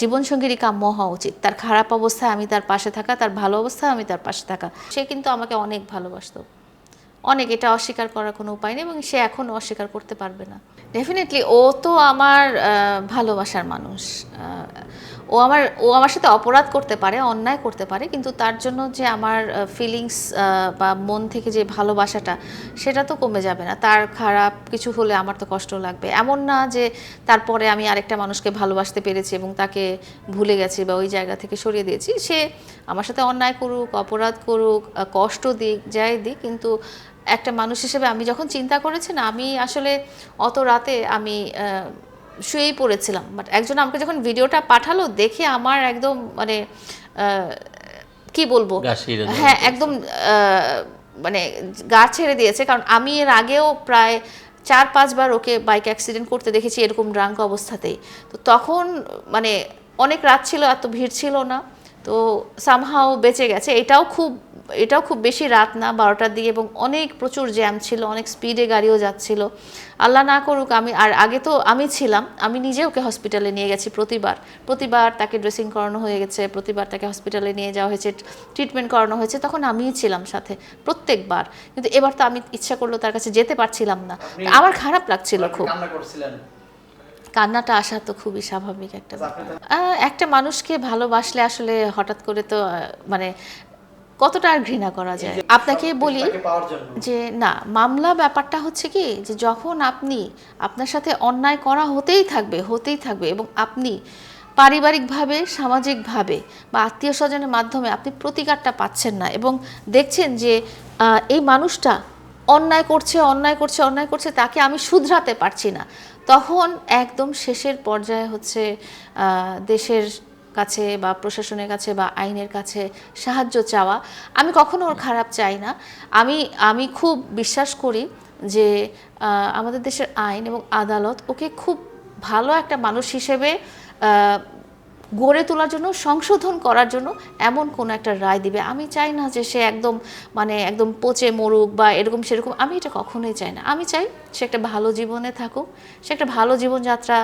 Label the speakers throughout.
Speaker 1: জীবনসঙ্গীরই কাম্য হওয়া উচিত। তার খারাপ অবস্থায় আমি তার পাশে থাকা, তার ভালো অবস্থায় আমি তার পাশে থাকা। সে কিন্তু আমাকে অনেক ভালোবাসত। অনেক, এটা অস্বীকার করার কোনো উপায় নেই এবং সে এখনও অস্বীকার করতে পারবে না। ডেফিনেটলি ও তো আমার ভালোবাসার মানুষ। ও আমার ও আমার সাথে অপরাধ করতে পারে, অন্যায় করতে পারে, কিন্তু তার জন্য যে আমার ফিলিংস বা মন থেকে যে ভালোবাসাটা, সেটা তো কমে যাবে না। তার খারাপ কিছু হলে আমার তো কষ্ট লাগবে। এমন না যে তারপরে আমি আরেকটা মানুষকে ভালোবাসতে পেরেছি এবং তাকে ভুলে গেছি বা ওই জায়গা থেকে সরিয়ে দিয়েছি। সে আমার সাথে অন্যায় করুক, অপরাধ করুক কষ্ট দিক, যাই দিক, কিন্তু একটা মানুষ হিসেবে আমি যখন চিন্তা করেছি না, আমি আসলে অত রাতে আমি শুয়েই পড়েছিলাম। বাট একজন আমাকে যখন ভিডিওটা পাঠালো দেখে আমার একদম মানে কি বলব? হ্যাঁ একদম মানে গা ছেড়ে দিয়েছে। কারণ আমি এর আগেও প্রায় চার পাঁচবার ওকে বাইক অ্যাক্সিডেন্ট করতে দেখেছি এরকম ড্রাঙ্ক অবস্থাতেই। তো তখন মানে অনেক রাত ছিল এত ভিড় ছিল না। তো সামহাও বেঁচে গেছে। এটাও খুব এটাও খুব বেশি রাত না বারোটার দিকে এবং অনেক প্রচুর জ্যাম ছিল অনেক স্পিডে গাড়িও যাচ্ছিল। আল্লাহ না করুক আমি আর আগে তো আমি ছিলাম আমি নিজে ওকে হসপিটালে নিয়ে গেছি প্রতিবার। প্রতিবার তাকে ড্রেসিং করানো হয়ে গেছে প্রতিবার তাকে হসপিটালে নিয়ে যাওয়া হয়েছে ট্রিটমেন্ট করানো হয়েছে তখন আমিই ছিলাম সাথে প্রত্যেকবার। কিন্তু এবার তো আমি ইচ্ছা করল তার কাছে যেতে পারছিলাম না। আমার খারাপ লাগছিল খুব। কান্নাটা আসা তো খুবই স্বাভাবিক একটা ব্যাপার। আহ, একটা মানুষকে ভালোবাসলে আসলে হঠাৎ করে তো মানে কতটা আর ঘৃণা করা যায়? আপনাকে বলি যে না মামলা ব্যাপারটা হচ্ছে কি যে যখন আপনি আপনার সাথে অন্যায় করা হতেই থাকবে হতেই থাকবে এবং আপনি পারিবারিকভাবে সামাজিকভাবে বা আত্মীয় স্বজনের মাধ্যমে আপনি প্রতিকারটা পাচ্ছেন না এবং দেখছেন যে এই মানুষটা অন্যায় করছে অন্যায় করছে অন্যায় করছে তাকে আমি শুধরাতে পারছি না। তখন একদম শেষের পর্যায়ে হচ্ছে দেশের কাছে বা প্রশাসনের কাছে বা আইনের কাছে সাহায্য চাওয়া, আমি কখনো ওর খারাপ চাই না। আমি আমি খুব বিশ্বাস করি যে আমাদের দেশের আইন এবং আদালত ওকে খুব ভালো একটা মানুষ হিসেবে গড়ে তোলার জন্য, সংশোধন করার জন্য এমন কোনো একটা রায় দিবে। আমি চাই না যে সে একদম মানে একদম পচে মরুক বা এরকম সেরকম, আমি এটা কখনোই চাই না। আমি চাই সে একটা ভালো জীবনে থাকুক, সে একটা ভালো জীবনযাত্রা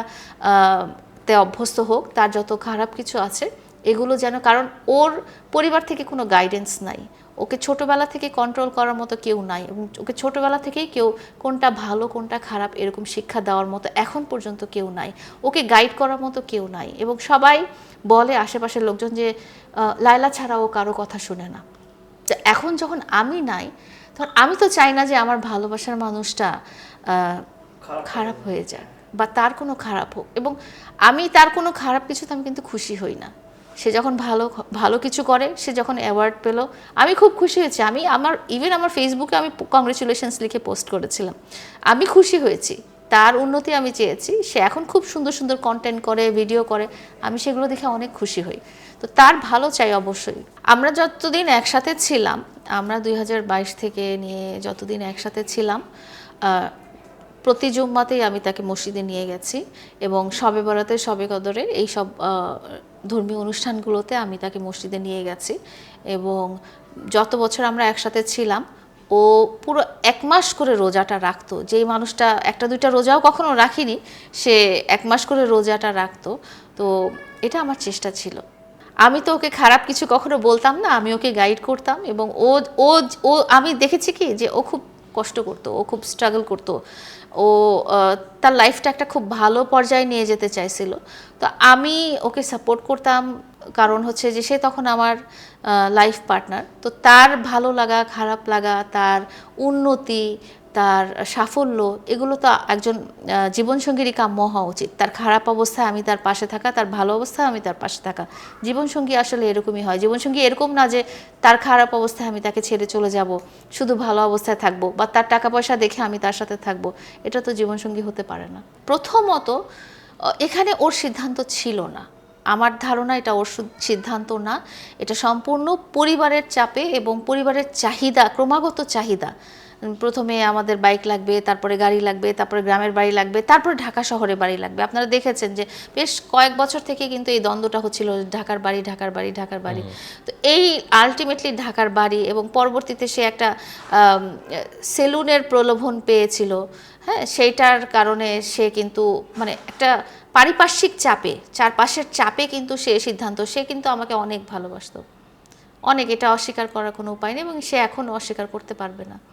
Speaker 1: তে অভ্যস্ত হোক তার যত খারাপ কিছু আছে এগুলো যেন কারণ ওর পরিবার থেকে কোনো গাইডেন্স নাই। ওকে ছোটবেলা থেকে কন্ট্রোল করার মতো কেউ নাই এবং ওকে ছোটবেলা থেকেই কেউ কোনটা ভালো কোনটা খারাপ এরকম শিক্ষা দেওয়ার মতো এখন পর্যন্ত কেউ নাই। ওকে গাইড করার মতো কেউ নাই এবং সবাই বলে আশেপাশের লোকজন যে লায়লা ছাড়া ও কারও কথা শুনে না। তো এখন যখন আমি নাই তখন আমি তো চাই না যে আমার ভালোবাসার মানুষটা
Speaker 2: খারাপ
Speaker 1: খারাপ হয়ে যাক। বা তার কোনো খারাপ হোক, এবং আমি তার কোনো খারাপ কিছুতে আমি কিন্তু খুশি হই না। সে যখন ভালো ভালো কিছু করে, সে যখন অ্যাওয়ার্ড পেল, আমি খুব খুশি হয়েছি। আমি আমার ইভেন আমার ফেসবুকে আমি কংগ্রেচুলেশনস লিখে পোস্ট করেছিলাম। আমি খুশি হয়েছি। তার উন্নতি আমি চেয়েছি। সে এখন খুব সুন্দর সুন্দর কন্টেন্ট করে ভিডিও করে। আমি সেগুলো দেখে অনেক খুশি হই। তো তার ভালো চাই অবশ্যই। আমরা যতদিন একসাথে ছিলাম, আমরা দুই হাজার বাইশ থেকে নিয়ে যতদিন একসাথে ছিলাম প্রতি জুম্মাতেই আমি তাকে মসজিদে নিয়ে গেছি এবং সবে বরাতে, সবে কদরে এই সব ধর্মীয় অনুষ্ঠানগুলোতে আমি তাকে মসজিদে নিয়ে গেছি এবং যত বছর আমরা একসাথে ছিলাম, ও পুরো এক মাস করে রোজাটা রাখতো। যেই মানুষটা একটা দুইটা রোজাও কখনো রাখিনি, সে এক মাস করে রোজাটা রাখতো। তো এটা আমার চেষ্টা ছিল। আমি তো ওকে খারাপ কিছু কখনো বলতাম না, আমি ওকে গাইড করতাম এবং ও ও, আমি দেখেছি কি যে ও খুব কষ্ট করতো, ও খুব স্ট্রাগল করতো। ও তার লাইফটা একটা খুব ভালো পর্যায়ে নিয়ে যেতে চাইছিল। তো আমি ওকে সাপোর্ট করতাম, কারণ হচ্ছে যে সে তখন আমার লাইফ পার্টনার তো তার ভালো লাগা, খারাপ লাগা, তার উন্নতি তার সাফল্য, এগুলো তো একজন জীবনসঙ্গীরই কাম্য হওয়া উচিত। তার খারাপ অবস্থায় আমি তার পাশে থাকা, তার ভালো অবস্থায় আমি তার পাশে থাকা। জীবনসঙ্গী আসলে এরকমই হয়। জীবনসঙ্গী এরকম না যে তার খারাপ অবস্থায় আমি তাকে ছেড়ে চলে যাব, শুধু ভালো অবস্থায় থাকব বা তার টাকা পয়সা দেখে আমি তার সাথে থাকব। এটা তো জীবনসঙ্গী হতে পারে না। প্রথমত এখানে ওর সিদ্ধান্ত ছিল না। আমার ধারণা এটা ওর সিদ্ধান্ত না। এটা সম্পূর্ণ পরিবারের চাপে এবং পরিবারের চাহিদা, ক্রমাগত চাহিদা প্রথমে আমাদের বাইক লাগবে তারপরে গাড়ি লাগবে তারপরে গ্রামের বাড়ি লাগবে তারপরে ঢাকা শহরে বাড়ি লাগবে। আপনারা দেখেছেন যে বেশ কয়েক বছর থেকে কিন্তু এই দ্বন্দ্বটা হচ্ছিল ঢাকার বাড়ি ঢাকার বাড়ি ঢাকার বাড়ি। তো এই আলটিমেটলি ঢাকার বাড়ি এবং পরবর্তীতে সে একটা সেলুনের প্রলোভন পেয়েছিল। হ্যাঁ সেইটার কারণে সে কিন্তু মানে একটা পারিপার্শ্বিক চাপে চারপাশের চাপে কিন্তু সে সিদ্ধান্ত সে কিন্তু আমাকে অনেক ভালোবাসতো। অনেক এটা অস্বীকার করার কোনো উপায় নেই এবং সে এখন অস্বীকার করতে পারবে না।